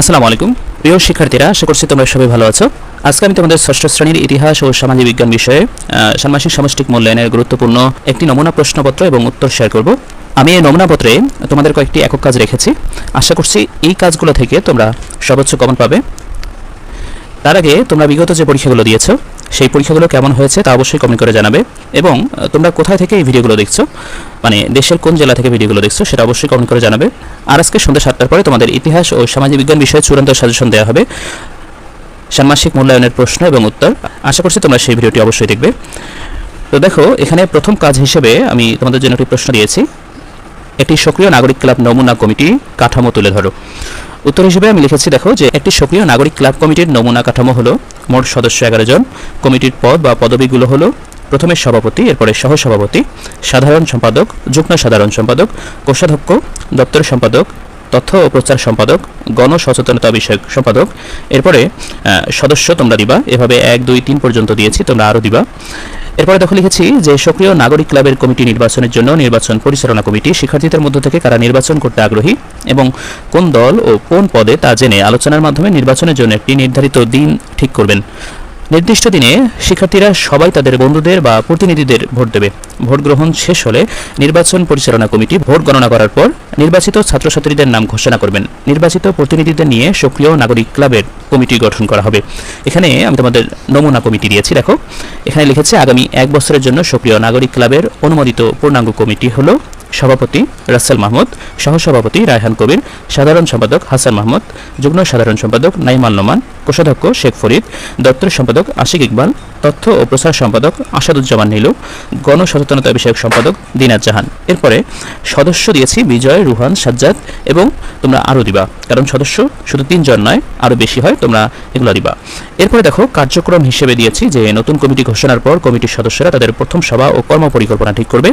আসসালামু আলাইকুম। প্রিয় শিক্ষার্থীরা, আশা করছি তোমরা সবাই ভালো আছো। আজকে আমি তোমাদের ষষ্ঠ শ্রেণির ইতিহাস ও সামাজিক বিজ্ঞান বিষয়ে ষান্মাসিক সমষ্টিক মূল্যায়নের গুরুত্বপূর্ণ একটি নমুনা প্রশ্নপত্র এবং উত্তর শেয়ার করব। আমি এই নমুনাপত্রে তোমাদের কয়েকটি একক কাজ রেখেছি। আশা করছি এই কাজগুলো থেকে তোমরা সর্বোচ্চ কমন পাবে। তার আগে তোমরা বিগত যে পরীক্ষাগুলো দিয়েছ সেই পরীক্ষাগুলো কেমন হয়েছে তা অবশ্যই কমেন্ট করে জানাবে। এবং তোমরা কোথায় থেকে এই ভিডিওগুলো দেখছ? মানে দেশের কোন জেলা থেকে ভিডিওগুলো দেখছ সেটা অবশ্যই কমেন্ট করে জানাবে। আর আজকে সন্ধ্যা সাতটার পরে তোমাদের ইতিহাস ও সামাজিক বিজ্ঞান বিষয়ে চূড়ান্ত সাজেশন দেওয়া হবে। ষান্মাসিক মূল্যায়নের প্রশ্ন এবং উত্তর। আশা করছি তোমরা সেই ভিডিওটি অবশ্যই দেখবে। তো দেখো, এখানে প্রথম কাজ হিসেবে আমি তোমাদের জন্য একটি প্রশ্ন দিয়েছি। একটি সক্রিয় নাগরিক ক্লাব নমুনা কমিটি কাঠামো তুলে ধরো। উত্তর হিসেবে আমি লিখেছি, দেখো, যে একটি সক্রিয় নাগরিক ক্লাব কমিটির নমুনা কাঠামো হলো মোট সদস্য এগারো জন। কমিটির পদ বা পদবিগুলো হলো প্রথমে সভাপতি, এরপরে সহসভাপতি, সাধারণ সম্পাদক, যুগ্ম সাধারণ সম্পাদক, কোষাধ্যক্ষ, দপ্তর সম্পাদক, তথ্য ও প্রচার সম্পাদক, গণ সচেতনতা বিষয়ক সম্পাদক, এরপরে সদস্য তোমরা দিবা। এভাবে এক, দুই, তিন পর্যন্ত দিয়েছি, তোমরা আরও দিবা। এরপরে দেখো লিখেছি যে, সক্রিয় নাগরিক ক্লাবের কমিটি নির্বাচনের জন্য নির্বাচন পরিচালনা কমিটি শিক্ষার্থীদের মধ্য থেকে কারা নির্বাচন করতে আগ্রহী এবং কোন দল ও কোন পদে তা জেনে আলোচনার মাধ্যমে নির্বাচনের জন্য একটি নির্ধারিত দিন ঠিক করবেন। নির্দিষ্ট দিনে শিক্ষার্থীরা সবাই তাদের বন্ধুদের বা প্রতিনিধিদের ভোট দেবে। ভোট গ্রহণ শেষ হলে নির্বাচন পরিচালনা কমিটি ভোট গণনা করার পর নির্বাচিত ছাত্রছাত্রীদের নাম ঘোষণা করবেন। নির্বাচিত প্রতিনিধিদের নিয়ে সক্রিয় নাগরিক ক্লাবের কমিটি গঠন করা হবে। এখানে আমি তোমাদের নমুনা কমিটি দিয়েছি, দেখো। এখানে লিখেছে, আগামী এক বছরের জন্য সক্রিয় নাগরিক ক্লাবের অনুমোদিত পূর্ণাঙ্গ কমিটি হলো সভাপতি রাসেল মাহমুদ, সহসভাপতি রায়হান কবির, সাধারণ সম্পাদক হাসান মাহমুদ, যুগ্ম সাধারণ সম্পাদক নাইমান নোমান, কোষাধ্যক্ষ শেখ ফরিদ দপ্তর সম্পাদক আশিক ইকবাল, তথ্য ও প্রচার সম্পাদক আসাদুজ্জামান নীলু, গণসচেতনতা বিষয়ক সম্পাদক দিনাজ জাহান। এরপরে সদস্য দিয়েছি বিজয়, রুহান, সাজ্জাদ এবং তোমরা আরও দিবা। কারণ সদস্য শুধু তিনজন নয়, আরও বেশি হয়, তোমরা এগুলো দিবা। এরপরে দেখো, কার্যক্রম হিসেবে দিয়েছি যে নতুন কমিটি ঘোষণার পর কমিটির সদস্যরা তাদের প্রথম সভা ও কর্ম পরিকল্পনা ঠিক করবে।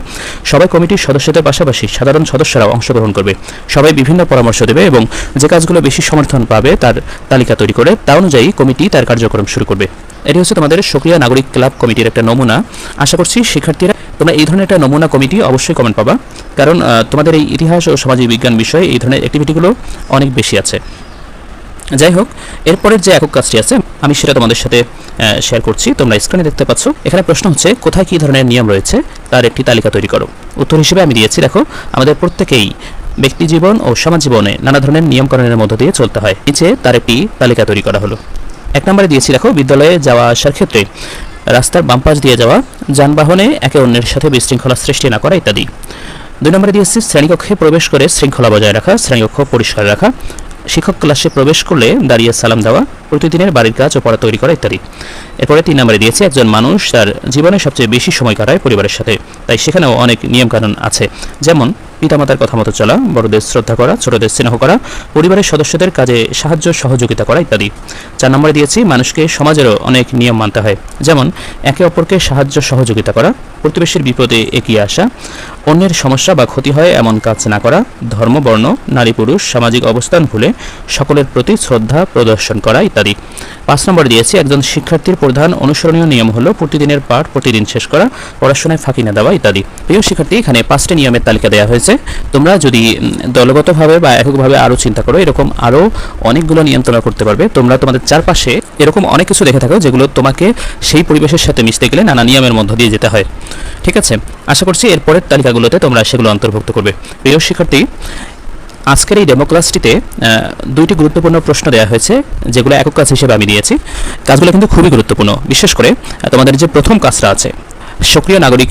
সবাই কমিটির সদস্যদের পাশাপাশি সাধারণ সদস্যরাও অংশগ্রহণ করবে। সবাই বিভিন্ন পরামর্শ দেবে এবং যে কাজগুলো বেশি সমর্থন পাবে তার তালিকা তৈরি করে, তা অনুযায়ী কমিটি তার কার্যক্রম শুরু করবে। এটি হচ্ছে তোমাদের সক্রিয় নাগরিক ক্লাব কমিটির একটা নমুনা। আশা করছি শিক্ষার্থীরা, তোমরা এই ধরনের একটা নমুনা কমিটি অবশ্যই কমেন্ট পাবা। কারণ তোমাদের এই ইতিহাস ও সামাজিক বিজ্ঞান বিষয়ে এই ধরনের অ্যাক্টিভিটিগুলো অনেক বেশি আছে। যাই হোক এরপরের যে একক কাজটি আছে, আমি সেটা তোমাদের সাথে শেয়ার করছি। তোমরা স্ক্রিনে দেখতে পাচ্ছ, এখানে প্রশ্ন হচ্ছে, কোথায় কী ধরনের নিয়ম রয়েছে? তার একটি তালিকা তৈরি করো। উত্তর হিসেবে আমি দিয়েছি, দেখো, আমাদের প্রত্যেকেই ব্যক্তি জীবন ও সমাজ জীবনে নানা ধরনের নিয়মকানুনের মধ্য দিয়ে চলতে হয়। নিচে তার একটি তালিকা তৈরি করা হলো। এক নম্বরে দিয়েছি, দেখো, বিদ্যালয়ে যাওয়া আসার ক্ষেত্রে রাস্তার বাম পাশ দিয়ে যাওয়া, যানবাহনে একে অন্যের সাথে বিশৃঙ্খলা সৃষ্টি না করা ইত্যাদি। দুই নম্বরে দিয়েছি, শ্রেণীকক্ষে প্রবেশ করে শৃঙ্খলা বজায় রাখা, শ্রেণীকক্ষ পরিষ্কার রাখা শিক্ষক ক্লাসে প্রবেশ করলে দাঁড়িয়ে সালাম দেওয়া, প্রতিদিনের বাড়ির কাজ ও পড়া তৈরি করা ইত্যাদি। এরপরে তিন নম্বরে দিয়েছে একজন মানুষ তার জীবনে সবচেয়ে বেশি সময় কাটায় পরিবারের সাথে। তাই সেখানেও অনেক নিয়মকানুন আছে। যেমন পিতামাতার কথা মতো চলা, বড়দের শ্রদ্ধা করা, ছোটদের স্নেহ করা, পরিবারের সদস্যদের কাজে সাহায্য, সহযোগিতা করা ইত্যাদি। চার নম্বরে দিয়েছি, মানুষকে সমাজেরও অনেক নিয়ম মানতে হয়। যেমন, একে অপরকে সাহায্য, সহযোগিতা করা, প্রতিবেশীর বিপদে এগিয়ে আসা, অন্যের সমস্যা বা ক্ষতি হয় এমন কাজ না করা, ধর্ম, বর্ণ, নারী, পুরুষ, সামাজিক অবস্থান ভুলে সকলের প্রতি শ্রদ্ধা প্রদর্শন করা ইত্যাদি। পাঁচ নম্বর দিয়েছি, একজন শিক্ষার্থীর প্রধান অনুসরণীয় নিয়ম হলো প্রতিদিনের পাঠ, প্রতিদিন শেষ করা, পড়াশোনায় ফাঁকি না দেওয়া ইত্যাদি। প্রিয় শিক্ষার্থী, এখানে পাঁচটি নিয়মের তালিকা দেওয়া হয়েছে। তোমরা যদি দলগতভাবে বা এককভাবে আরও চিন্তা করো, এরকম আরও অনেকগুলো নিয়ম তোমরা করতে পারবে। তোমরা তোমাদের চারপাশে এরকম অনেক কিছু দেখে থাকো, যেগুলো তোমাকে সেই পরিবেশের সাথে মিশতে গেলে নানা নিয়মের মধ্য দিয়ে যেতে হয়। ঠিক আছে? আশা করছি এরপরের তালিকাগুলোতে তোমরা সেগুলো অন্তর্ভুক্ত করবে। প্রিয় শিক্ষার্থী, আজকের এই ডেমো ক্লাসটিতে দুইটি গুরুত্বপূর্ণ প্রশ্ন দেওয়া হয়েছে, যেগুলো একক কাজ হিসেবে আমি দিয়েছি। কাজগুলো কিন্তু খুবই গুরুত্বপূর্ণ। বিশেষ করে তোমাদের যে প্রথম কাজটা আছে সক্রিয় নাগরিক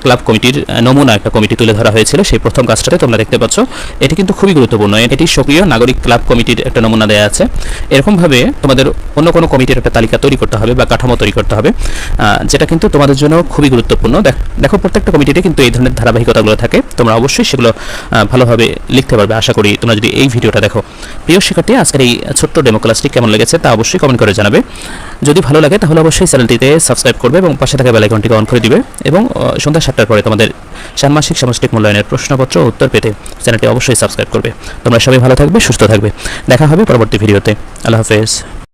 ক্লাব কমিটির নমুনা একটা কমিটি তুলে ধরা হয়েছিল, সেই প্রথম কাজটাতে তোমরা দেখতে পাচ্ছ, এটি কিন্তু খুবই গুরুত্বপূর্ণ। এটি সক্রিয় নাগরিক ক্লাব কমিটির একটা নমুনা দেওয়া আছে। এরকমভাবে তোমাদের অন্য কোনো কমিটির একটা তালিকা তৈরি করতে হবে বা কাঠামো তৈরি করতে হবে যেটা কিন্তু তোমাদের জন্য খুবই গুরুত্বপূর্ণ। দেখ- প্রত্যেকটা কমিটিতে কিন্তু এই ধরনের ধারাবাহিকতাগুলো থাকে। তোমরা অবশ্যই সেগুলো ভালোভাবে লিখতে পারবে। আশা করি তোমরা যদি এই ভিডিওটা দেখো প্রিয় শিক্ষার্থী, আজকের এই ছোট্ট ডেমো ক্লাসটি কেমন লেগেছে তা অবশ্যই কমেন্ট করে জানাবে। যদি ভালো লাগে, তাহলে অবশ্যই চ্যানেলটিতে সাবস্ক্রাইব করবে এবং পাশে থাকা বেলাইকনটিকে অন করে দিবে এবং সন্ধ্যা সাতটার পরে তোমাদের ষান্মাসিক সামষ্টিক মূল্যায়নের প্রশ্নপত্র উত্তর পেতে চ্যানেলটি অবশ্যই সাবস্ক্রাইব করবে। তোমরা সবাই ভালো থাকবে, সুস্থ থাকবে। দেখা হবে পরবর্তী ভিডিওতে। আল্লাহ হাফেজ।